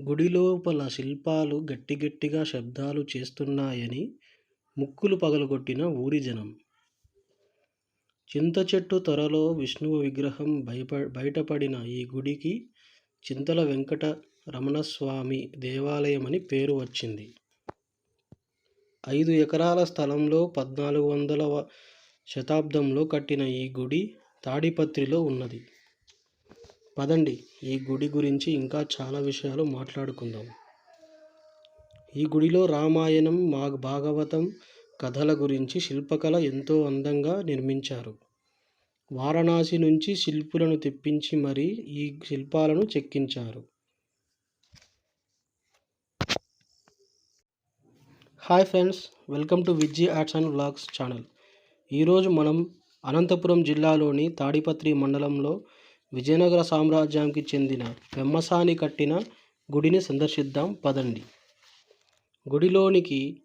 గుడి లోపల శిల్పాలు గట్టి గట్టిగా శబ్దాలు చేస్తున్నాయని ముక్కులు పగలగొట్టిన ఊరి జనం. చింత చెట్టు తొరలో విష్ణువు విగ్రహం బయటపడిన ఈ గుడికి చింతల వెంకట రమణస్వామి దేవాలయమని పేరు వచ్చింది. ఐదు ఎకరాల స్థలంలో పద్నాలుగు వందల శతాబ్దంలో కట్టిన ఈ గుడి తాడిపత్రిలో ఉన్నది. పదండి ఈ గుడి గురించి ఇంకా చాలా విషయాలు మాట్లాడుకుందాం. ఈ గుడిలో రామాయణం, మా భాగవతం కథల గురించి శిల్పకళ ఎంతో అందంగా నిర్మించారు. వారణాసి నుంచి శిల్పులను తెప్పించి మరీ ఈ శిల్పాలను చెక్కించారు. Hi friends welcome to Vijji arts and vlogs channel. ఈరోజు మనం అనంతపురం జిల్లాలోని తాడిపత్రి మండలంలో విజయనగర సామ్రాజ్యానికి చెందిన పెమ్మసాని కట్టిన గుడిని సందర్శిద్దాం పదండి. గుడిలోనికి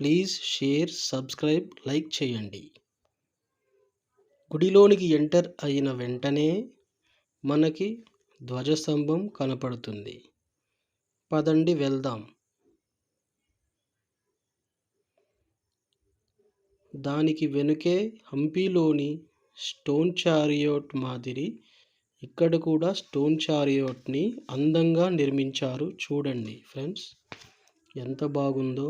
ప్లీజ్ షేర్ సబ్స్క్రైబ్ లైక్ చేయండి. గుడిలోనికి ఎంటర్ అయిన వెంటనే మనకి ధ్వజస్తంభం కనపడుతుంది. పదండి వెళ్దాం. దానికి వెనుకే హంపీలోని స్టోన్ చారియోట్ మాదిరి ఇక్కడ కూడా స్టోన్ చారియోట్ని అందంగా నిర్మించారు. చూడండి ఫ్రెండ్స్ ఎంత బాగుందో.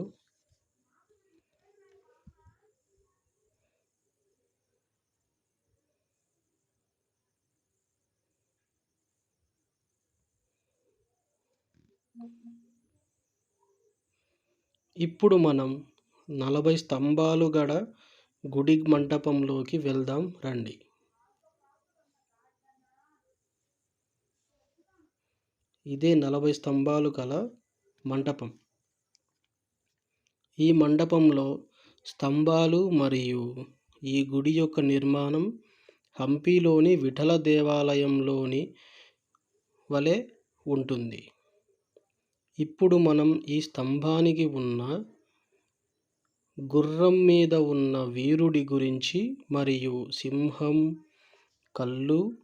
ఇప్పుడు మనం నలభై స్తంభాలు గడ గుడి మంటపంలోకి వెళ్దాం రండి. ఇదే నలభై స్తంభాలు గల మంటపం. ఈ మండపంలో స్తంభాలు మరియు ఈ గుడి యొక్క నిర్మాణం హంపీలోని విఠల దేవాలయంలోని వలె ఉంటుంది. ఇప్పుడు మనం ఈ స్తంభానికి ఉన్న గుర్రం మీద ఉన్న వీరుడి గురించి మరియు సింహం కళ్ళు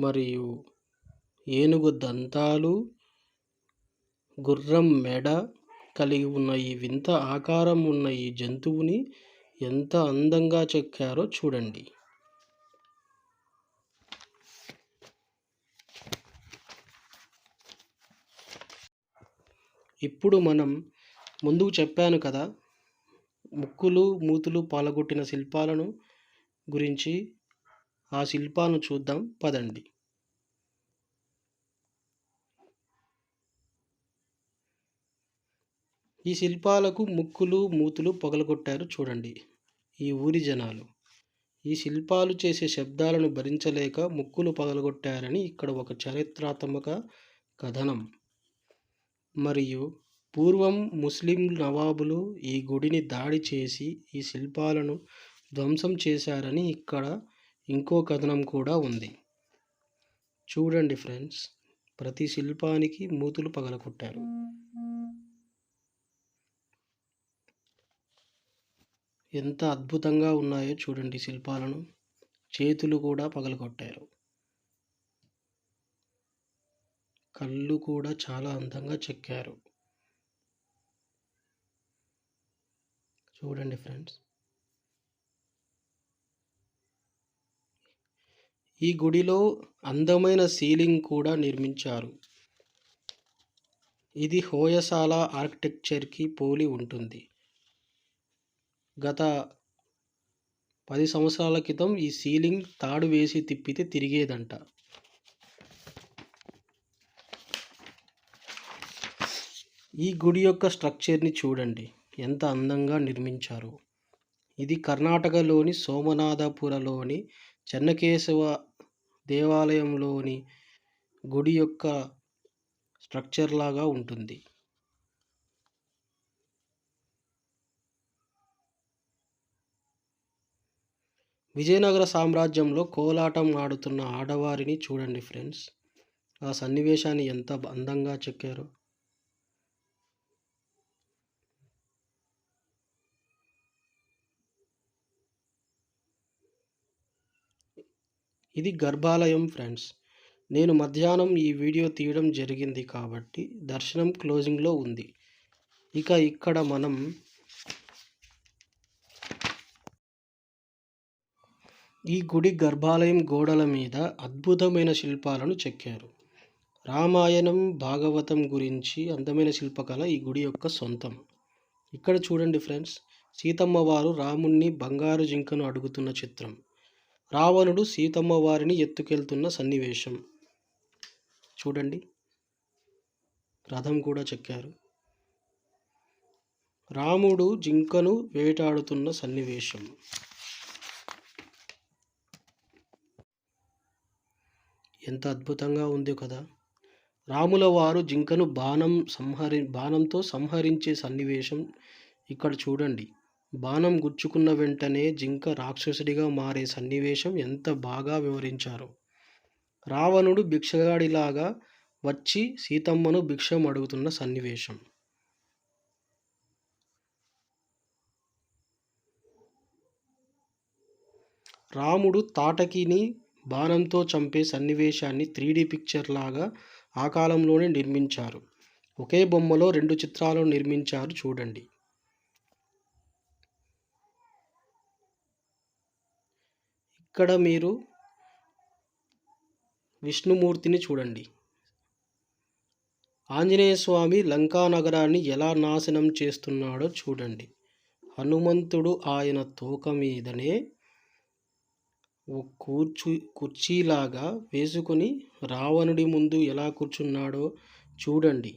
మరియు ఏనుగు దంతాలు గుర్రం మెడ కలిగి ఉన్న ఈ వింత ఆకారం ఉన్న ఈ జంతువుని ఎంత అందంగా చెక్కారో చూడండి. ఇప్పుడు మనం ముందుకు చెప్పాను కదా ముక్కులు మూతులు పాలగొట్టిన శిల్పాలను గురించి ఆ శిల్పాలను చూద్దాం. పదండి. ఈ శిల్పాలకు ముక్కులు మూతులు పగలగొట్టారు చూడండి. ఈ ఊరి జనాలు. ఈ శిల్పాలు చేసే శబ్దాలను భరించలేక ముక్కులు పగలగొట్టారని ఇక్కడ ఒక చరిత్రాత్మక కథనం. మరియు పూర్వం ముస్లిం నవాబులు ఈ గుడిని దాడి చేసి ఈ శిల్పాలను ధ్వంసం చేశారని ఇక్కడ ఇంకో కథనం కూడా ఉంది. చూడండి ఫ్రెండ్స్ ప్రతి శిల్పానికి మూతులు పగలగొట్టారు. ఎంత అద్భుతంగా ఉన్నాయో చూడండి శిల్పాలను. చేతులు కూడా పగలగొట్టారు. కళ్ళు కూడా చాలా అందంగా చెక్కారు. చూడండి ఫ్రెండ్స్. ఈ గుడిలో అందమైన సీలింగ్ కూడా నిర్మించారు. ఇది హోయసాల ఆర్కిటెక్చర్కి పోలి ఉంటుంది. గత పది సంవత్సరాల క్రితం ఈ సీలింగ్ తాడు వేసి తిప్పితే తిరిగేదంట. ఈ గుడి యొక్క స్ట్రక్చర్ని చూడండి. ఎంత అందంగా నిర్మించారు. ఇది కర్ణాటకలోని సోమనాథపురలోని చెన్నకేశవ దేవాలయంలోని గుడి యొక్క స్ట్రక్చర్ లాగా ఉంటుంది. విజయనగర సామ్రాజ్యంలో కోలాటం ఆడుతున్న ఆడవారిని చూడండి ఫ్రెండ్స్. ఆ సన్నివేశాన్ని ఎంత అందంగా చెక్కారో. ఇది గర్భాలయం ఫ్రెండ్స్. నేను మధ్యాహ్నం ఈ వీడియో తీయడం జరిగింది కాబట్టి దర్శనం క్లోజింగ్లో ఉంది. ఇక ఇక్కడ మనం ఈ గుడి గర్భాలయం గోడల మీద అద్భుతమైన శిల్పాలను చెక్కారు. రామాయణం భాగవతం గురించి అందమైన శిల్పకళ ఈ గుడి యొక్క సొంతం. ఇక్కడ చూడండి ఫ్రెండ్స్ సీతమ్మ వారు రాముణ్ణి బంగారు జింకను అడుగుతున్న చిత్రం. రావణుడు సీతమ్మ వారిని ఎత్తుకెళ్తున్న సన్నివేశం. చూడండి. రథం కూడా చెక్కారు. రాముడు జింకను వేటాడుతున్న సన్నివేశం. ఎంత అద్భుతంగా ఉంది కదా. రాముల వారు జింకను బాణం సంహరి బాణంతో సంహరించే సన్నివేశం ఇక్కడ చూడండి. బాణం గుచ్చుకున్న వెంటనే జింక రాక్షసుడిగా మారే సన్నివేశం ఎంత బాగా వివరించారు. రావణుడు భిక్షగాడిలాగా వచ్చి సీతమ్మను భిక్షం అడుగుతున్న సన్నివేశం. రాముడు తాటకిని బాణంతో చంపే సన్నివేశాన్ని త్రీడీ పిక్చర్ లాగా ఆ కాలంలోనే నిర్మించారు. ఒకే బొమ్మలో రెండు చిత్రాలను నిర్మించారు చూడండి. ఇక్కడ మీరు విష్ణుమూర్తిని చూడండి. ఆంజనేయ స్వామి లంకా నగరాన్ని ఎలా నాశనం చేస్తున్నాడో చూడండి. హనుమంతుడు ఆయన తోక మీదనే ఓ కూర్చు కుర్చీలాగా వేసుకొని రావణుడి ముందు ఎలా కూర్చున్నాడో చూడండి.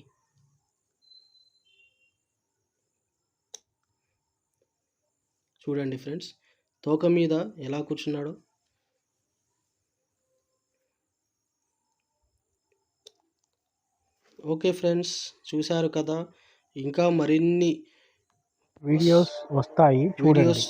చూడండి ఫ్రెండ్స్. తోక మీద ఎలా కూర్చున్నాడో? ఓకే ఫ్రెండ్స్ చూశారు కదా ఇంకా మరిన్ని వీడియోస్ వస్తాయి వీడియోస్